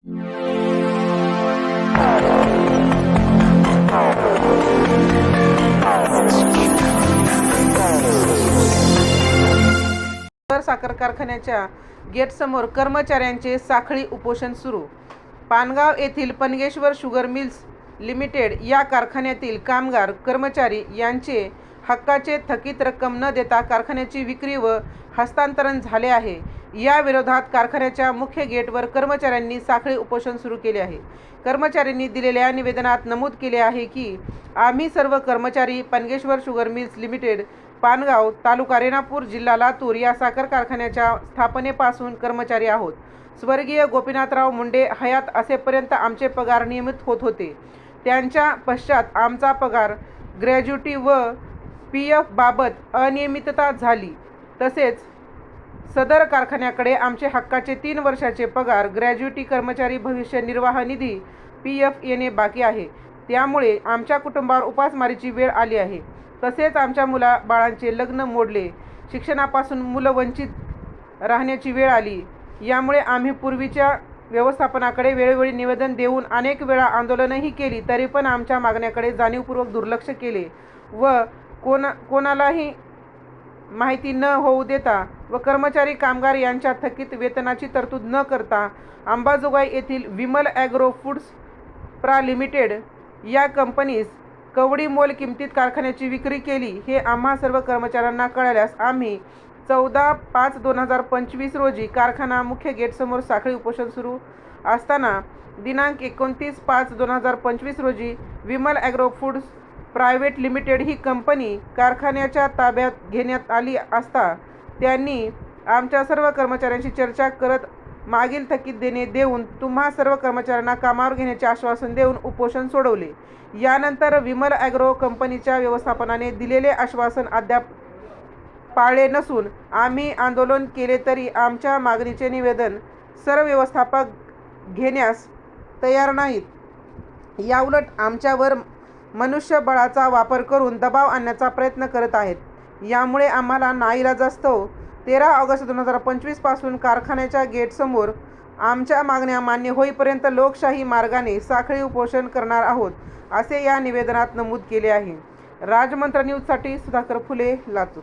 साखर कारखान्याच्या गेटसमोर कर्मचाऱ्यांचे साखळी उपोषण सुरू. पानगाव येथील पनगेश्वर शुगर मिल्स लिमिटेड या कारखान्यातील कामगार कर्मचारी यांचे हक्काचे थकीत रक्कम न देता कारखान्याची विक्री व हस्तांतरण झाले आहे. या विरोधात कारखान्याच्या मुख्य गेटवर कर्मचाऱ्यांनी साखळी उपोषण सुरू केले आहे. कर्मचाऱ्यांनी दिलेल्या निवेदनात नमूद केले आहे की आम्ही सर्व कर्मचारी Pangeshwar sugar mills limited Pangaon taluka Renapur जिल्हा लातूर या साखर कारखान्याच्या स्थापनेपासून कर्मचारी आहोत. स्वर्गीय गोपीनाथराव मुंडे हयात असेपर्यंत आमचे पगार नियमित होत होते. त्यांच्या पश्चात आमचा पगार ग्रॅज्युटी व पी एफ बाबत अनियमितता झाली. तसेच सदर कारखान्याकडे आमचे हक्काचे तीन वर्षाचे पगार ग्रॅज्युटी कर्मचारी भविष्य निर्वाह निधी पी एफ येणे बाकी आहे. त्यामुळे आमच्या कुटुंबावर उपासमारीची वेळ आली आहे. तसेच आमच्या मुला बाळांचे लग्न मोडले. शिक्षणापासून मुलं वंचित राहण्याची वेळ आली. यामुळे आम्ही पूर्वीच्या व्यवस्थापनाकडे वेळोवेळी निवेदन देऊन अनेक वेळा आंदोलनही केली तरी पण आमच्या मागण्याकडे जाणीवपूर्वक दुर्लक्ष केले व कोणा कोणालाही माहिती न होऊ देता व कर्मचारी कामगार यांच्या थकीत वेतनाची तरतूद न करता अंबाजोगाई येथील विमल ॲग्रो फूड्स प्रा. लिमिटेड या कंपनीस कवडी मोल किमतीत कारखान्याची विक्री केली हे आम्हा सर्व कर्मचाऱ्यांना कळाल्यास आम्ही चौदा पाच दोन हजार पंचवीस रोजी कारखाना मुख्य गेटसमोर साखळी उपोषण सुरू असताना दिनांक एकोणतीस पाच दोन हजार पंचवीस रोजी Vimal agro foods private limited ही कंपनी कारखान्याच्या ताब्यात घेण्यात आली असता त्यांनी आमच्या सर्व कर्मचाऱ्यांशी चर्चा करत मागील थकीत देणे देऊन तुम्हा सर्व कर्मचाऱ्यांना कामावर घेण्याचे आश्वासन देऊन उपोषण सोडवले. यानंतर विमल ॲग्रो कंपनीच्या व्यवस्थापनाने दिलेले आश्वासन अद्याप पाळले नसून आम्ही आंदोलन केले तरी आमच्या मागणीचे निवेदन सर्व व्यवस्थापक घेण्यास तयार नाहीत. याउलट आमच्यावर मनुष्यबळाचा वापर करून दबाव आणण्याचा प्रयत्न करत आहेत. यामुळे आम्हाला नाईलाजास्तव तेरा ऑगस्ट दोन हजार पंचवीसपासून कारखान्याच्या गेटसमोर आमच्या मागण्या मान्य होईपर्यंत लोकशाही मार्गाने साखळी उपोषण करणार आहोत असे या निवेदनात नमूद केले आहे. राजमंत्र न्यूजसाठी सुधाकर फुले लातूर.